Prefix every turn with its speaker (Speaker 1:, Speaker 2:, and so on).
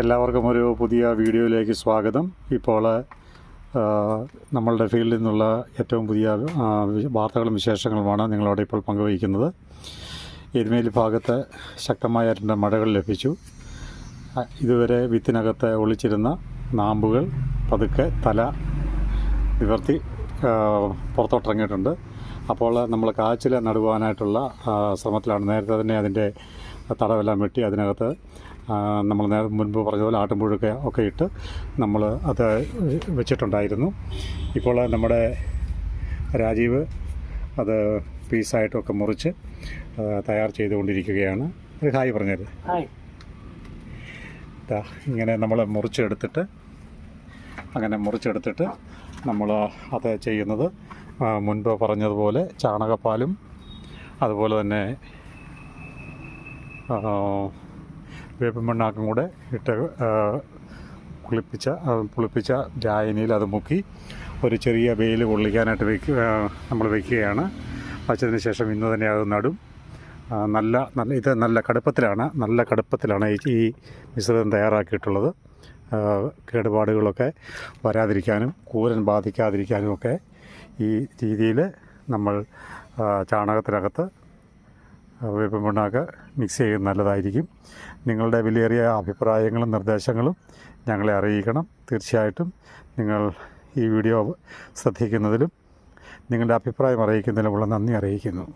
Speaker 1: എല്ലാവർക്കും ഒരു പുതിയ വീഡിയോയിലേക്ക് സ്വാഗതം. ഇപ്പോൾ നമ്മളുടെ ഫീൽഡിൽ നിന്നുള്ള ഏറ്റവും പുതിയ വാർത്തകളും വിശേഷങ്ങളുമാണ് നിങ്ങളോട് ഇപ്പോൾ പങ്കുവയ്ക്കുന്നത്. എരുമേലി ഭാഗത്ത് ശക്തമായ രണ്ട് മഴകൾ ലഭിച്ചു. ഇതുവരെ വിത്തിനകത്ത് ഒളിച്ചിരുന്ന നാമ്പുകൾ പതുക്കെ തല നിവർത്തി പുറത്തോട്ടിറങ്ങിയിട്ടുണ്ട്. അപ്പോൾ നമ്മൾ കാച്ചിൽ നടുവാനായിട്ടുള്ള ശ്രമത്തിലാണ്. നേരത്തെ തന്നെ അതിന്റെ തടവെല്ലാം വെട്ടി അതിനകത്ത് നമ്മൾ നേരെ മുൻപ് പറഞ്ഞതുപോലെ ആട്ടുമ്പുഴൊക്കെ ഒക്കെ ഇട്ട് നമ്മൾ അത് വെച്ചിട്ടുണ്ടായിരുന്നു. ഇപ്പോൾ നമ്മുടെ രാജീവ് അത് പീസായിട്ടൊക്കെ മുറിച്ച് തയ്യാർ ചെയ്തുകൊണ്ടിരിക്കുകയാണ്. ഒരു ഹായ് പറഞ്ഞത് ഇങ്ങനെ നമ്മൾ മുറിച്ചെടുത്തിട്ട് അങ്ങനെ മുറിച്ചെടുത്തിട്ട് നമ്മൾ അത് ചെയ്യുന്നത് മുൻപ് പറഞ്ഞതുപോലെ ചാണകപ്പാലും അതുപോലെ തന്നെ വേപ്പിൻ മണ്ണാക്കും കൂടെ ഇട്ട് കുളിപ്പിച്ച പുളിപ്പിച്ച ജായനിയിൽ അത് മുക്കി ഒരു ചെറിയ വെയിൽ കൊള്ളിക്കാനായിട്ട് വെക്കുക നമ്മൾ വെക്കുകയാണ്. വച്ചതിന് ശേഷം ഇന്ന് തന്നെ അത് നടും. നല്ല നല്ല ഇത് നല്ല കടുപ്പത്തിലാണ് നല്ല കടുപ്പത്തിലാണ് ഈ മിശ്രിതം തയ്യാറാക്കിയിട്ടുള്ളത്. കേടുപാടുകളൊക്കെ വരാതിരിക്കാനും കൂരൻ ബാധിക്കാതിരിക്കാനും ഒക്കെ ഈ രീതിയിൽ നമ്മൾ ചാണകത്തിനകത്ത് വേപ്പിൻ മിക്സ് ചെയ്യുന്നത് നല്ലതായിരിക്കും. നിങ്ങളുടെ വിലയേറിയ അഭിപ്രായങ്ങളും നിർദ്ദേശങ്ങളും ഞങ്ങളെ അറിയിക്കണം. തീർച്ചയായിട്ടും നിങ്ങൾ ഈ വീഡിയോ ശ്രദ്ധിക്കുന്നതിലും നിങ്ങളുടെ അഭിപ്രായം അറിയിക്കുന്നതിലുമുള്ള നന്ദി അറിയിക്കുന്നു.